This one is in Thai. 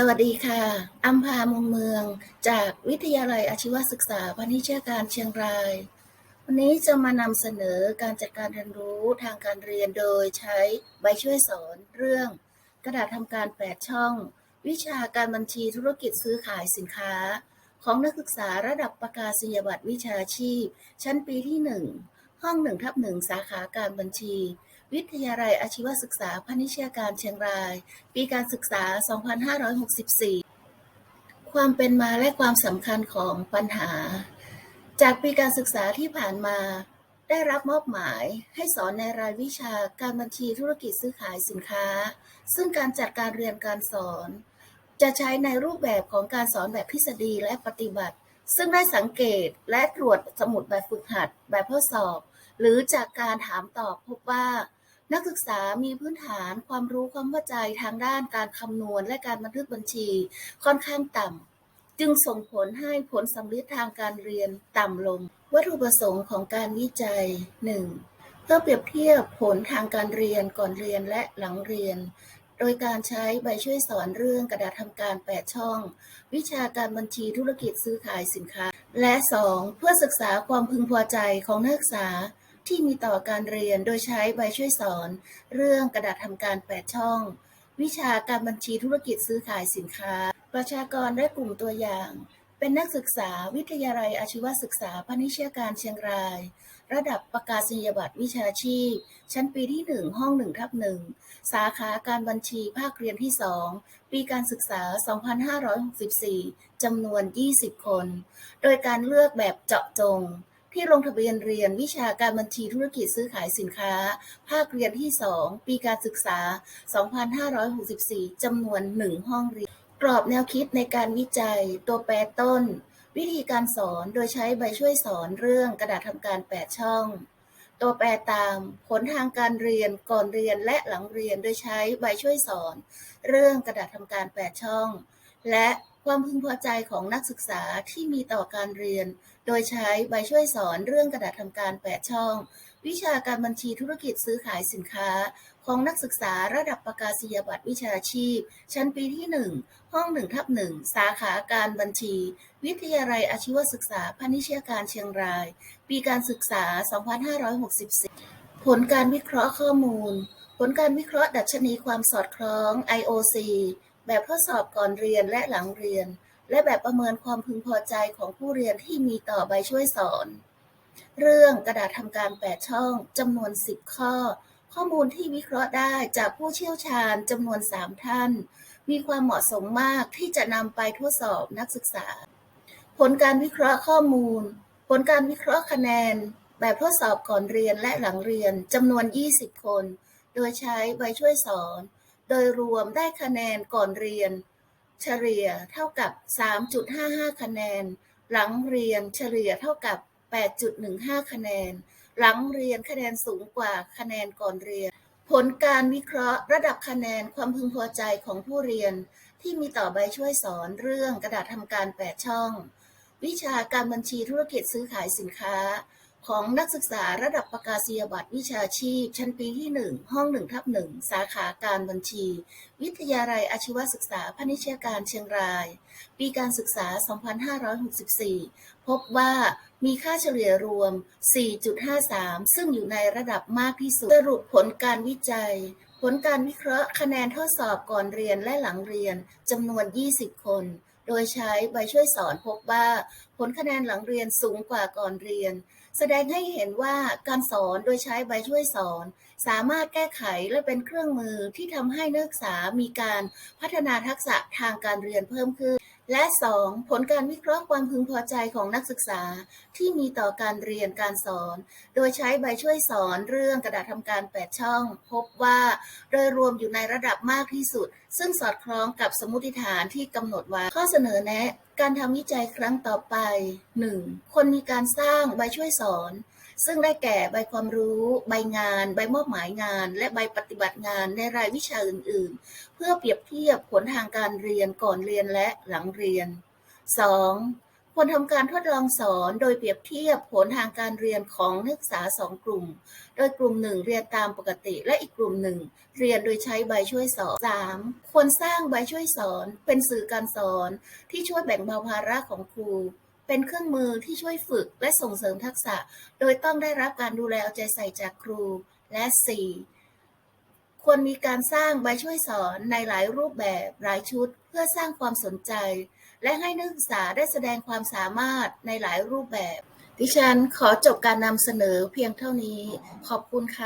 สวัสดีค่ะ อัมพามุมเมือง จากวิทยาลัยอาชีวศึกษาพาณิชยการเชียงราย วันนี้จะมานำเสนอการจัดการเรียนรู้ทางการเรียนโดยใช้ใบช่วยสอนเรื่อง กระดาษทำการ8ช่อง วิชาการบัญชีธุรกิจซื้อขายสินค้า ของนักศึกษาระดับประกาศนียบัตรวิชาชีพ ชั้นปีที่ 1 ห้อง1ทับ1สาขาการบัญชี วิทยาลัยอาชีวศึกษาพาณิชยการเชียงราย ปีการศึกษา 2564 ความเป็นมาและความสำคัญของปัญหา จากปีการศึกษาที่ผ่านมา ได้รับมอบหมายให้สอนในรายวิชาการบัญชีธุรกิจซื้อขายสินค้า ซึ่งการจัดการเรียนการสอน จะใช้ในรูปแบบของการสอนแบบทฤษฎีและปฏิบัติ ซึ่งได้สังเกตและตรวจสมุดแบบฝึกหัดแบบทดสอบ หรือจากการถามตอบพบว่า นักศึกษามีพื้นฐานความรู้ความเข้าใจทางด้านการคำนวณและการบันทึกบัญชีค่อนข้างต่ำ จึงส่งผลให้ผลสำลิดทางการเรียนต่ำลง วัตถุประสงค์ของการวิจัย 1. เพื่อเปรียบเทียบผลทางการเรียนก่อนเรียนและหลังเรียน โดยการใช้ใบช่วยสอนเรื่องกระดาษทำการ 8 ช่อง วิชาการบัญชีธุรกิจซื้อขายสินค้า และ 2. เพื่อศึกษาความพึงพอใจของนักศึกษา ที่มีต่อการเรียนโดยใช้ใบช่วยสอน เรื่องกระดาษทำการ 8 ช่อง วิชาการบัญชีธุรกิจซื้อขายสินค้า ประชากรและกลุ่มตัวอย่าง เป็นนักศึกษาวิทยาลัยอาชีวศึกษาพาณิชยการเชียงราย ระดับประกาศนียบัตรวิชาชีพ ชั้นปีที่ 1 ห้อง1ทับ1สาขาการบัญชีภาคเรียนที่ 2 ปีการศึกษา 2564จำนวน 20 คน โดยการเลือกแบบเจาะจง ที่ลงทะเบียนเรียนวิชาการบัญชีธุรกิจซื้อขายสินค้า ภาคเรียนที่ 2 ปีการศึกษา 2564 จำนวน 1 ห้องเรียน กรอบแนวคิดในการวิจัย ตัวแปรต้น วิธีการสอนโดยใช้ใบช่วยสอนเรื่องกระดาษทำการ 8 ช่อง ตัวแปรตามผลทางการเรียนก่อนเรียนและหลังเรียนโดยใช้ใบช่วยสอน เรื่องกระดาษทำการ 8 ช่อง และ ความพึงพอใจของนักศึกษาที่มีต่อการเรียน โดยใช้ใบช่วยสอนเรื่องกระดาษทำการ 8 ช่อง วิชาการบัญชีธุรกิจซื้อขายสินค้า ของนักศึกษาระดับประกาศนียบัตรวิชาชีพ ชั้นปีที่ 1 ห้อง1ทับ1สาขาการบัญชี วิทยาลัยอาชีวศึกษาพาณิชยการเชียงราย ปีการศึกษา 2564 ผลการวิเคราะห์ข้อมูล ผลการวิเคราะห์ดัชนีความสอดคล้อง IOC แบบทดสอบก่อนเรียนและหลังเรียน และแบบประเมินความพึงพอใจของผู้เรียนที่มีต่อใบช่วยสอน เรื่องกระดาษทำการ 8 ช่องจำนวน 10 ข้อ ข้อมูลที่วิเคราะห์ได้จากผู้เชี่ยวชาญจำนวน 3 ท่าน มีความเหมาะสมมากที่จะนำไปทดสอบนักศึกษา ผลการวิเคราะห์ข้อมูล ผลการวิเคราะห์คะแนน แบบทดสอบก่อนเรียนและหลังเรียนจำนวน 20 คน โดยใช้ใบช่วยสอน โดยรวมได้คะแนนก่อนเรียน เฉลี่ยเท่ากับ 3.55 คะแนน หลังเรียนเฉลี่ยเท่ากับ 8.15 คะแนน หลังเรียนคะแนนสูงกว่าคะแนนก่อนเรียน ผลการวิเคราะห์ระดับคะแนนความพึงพอใจของผู้เรียน ที่มีต่อใบช่วยสอนเรื่องกระดาษทำการ 8 ช่อง วิชาการบัญชีธุรกิจซื้อขายสินค้า ของนักศึกษาระดับประกาศนียบัตรวิชาชีพ ชั้นปีที่ 1 ห้อง1ทับ1สาขาการบัญชี วิทยาลัยอาชีวศึกษาพาณิชยการเชียงราย ปีการศึกษา 2564 พบว่ามีค่าเฉลี่ยรวม 4.53 ซึ่งอยู่ในระดับมากที่สุด สรุปผลการวิจัย ผลการวิเคราะห์คะแนนทดสอบก่อนเรียนและหลังเรียนจำนวน 20 คน โดยใช้ใบช่วยสอนพบว่า ผลคะแนนหลังเรียนสูงกว่าก่อนเรียน แสดงให้เห็นว่าการสอนโดยใช้ใบช่วยสอน สามารถแก้ไขและเป็นเครื่องมือที่ทำให้นักศึกษามีการพัฒนาทักษะทางการเรียนเพิ่มขึ้น และ 2. ผลการวิเคราะห์ความพึงพอใจของนักศึกษาที่มีต่อการเรียนการสอน โดยใช้ใบช่วยสอนเรื่องกระดาษทำการ 8 ช่อง พบว่าโดยรวมอยู่ในระดับมากที่สุด ซึ่งสอดคล้องกับสมมติฐานที่กำหนดไว้ข้อเสนอแนะ การทำวิจัยครั้งต่อไป 1. คนมีการสร้างใบช่วยสอน ซึ่งได้แก่ใบความรู้ ใบงาน ใบมอบหมายงาน และใบปฏิบัติงานในรายวิชาอื่น ๆ เพื่อเปรียบเทียบผลทางการเรียนก่อนเรียนและหลังเรียน 2. ควรทำการทดลองสอนโดยเปรียบเทียบผลทางการเรียนของนักศึกษาสองกลุ่ม โดยกลุ่มหนึ่งเรียนตามปกติ และอีกกลุ่มหนึ่งเรียนโดยใช้ใบช่วยสอน 3. ควรสร้างใบช่วยสอนเป็นสื่อการสอนที่ช่วยแบ่งเบาภาระของครู เป็นเครื่องมือที่ช่วยฝึกและส่งเสริมทักษะ โดยต้องได้รับการดูแลเอาใจใส่จากครู และ 4. ควรมีการสร้างใบช่วยสอนในหลายรูปแบบหลายชุด เพื่อสร้างความสนใจ และให้นักศึกษาได้แสดงความสามารถในหลายรูปแบบ ดิฉันขอจบการนำเสนอเพียงเท่านี้ ขอบคุณค่ะ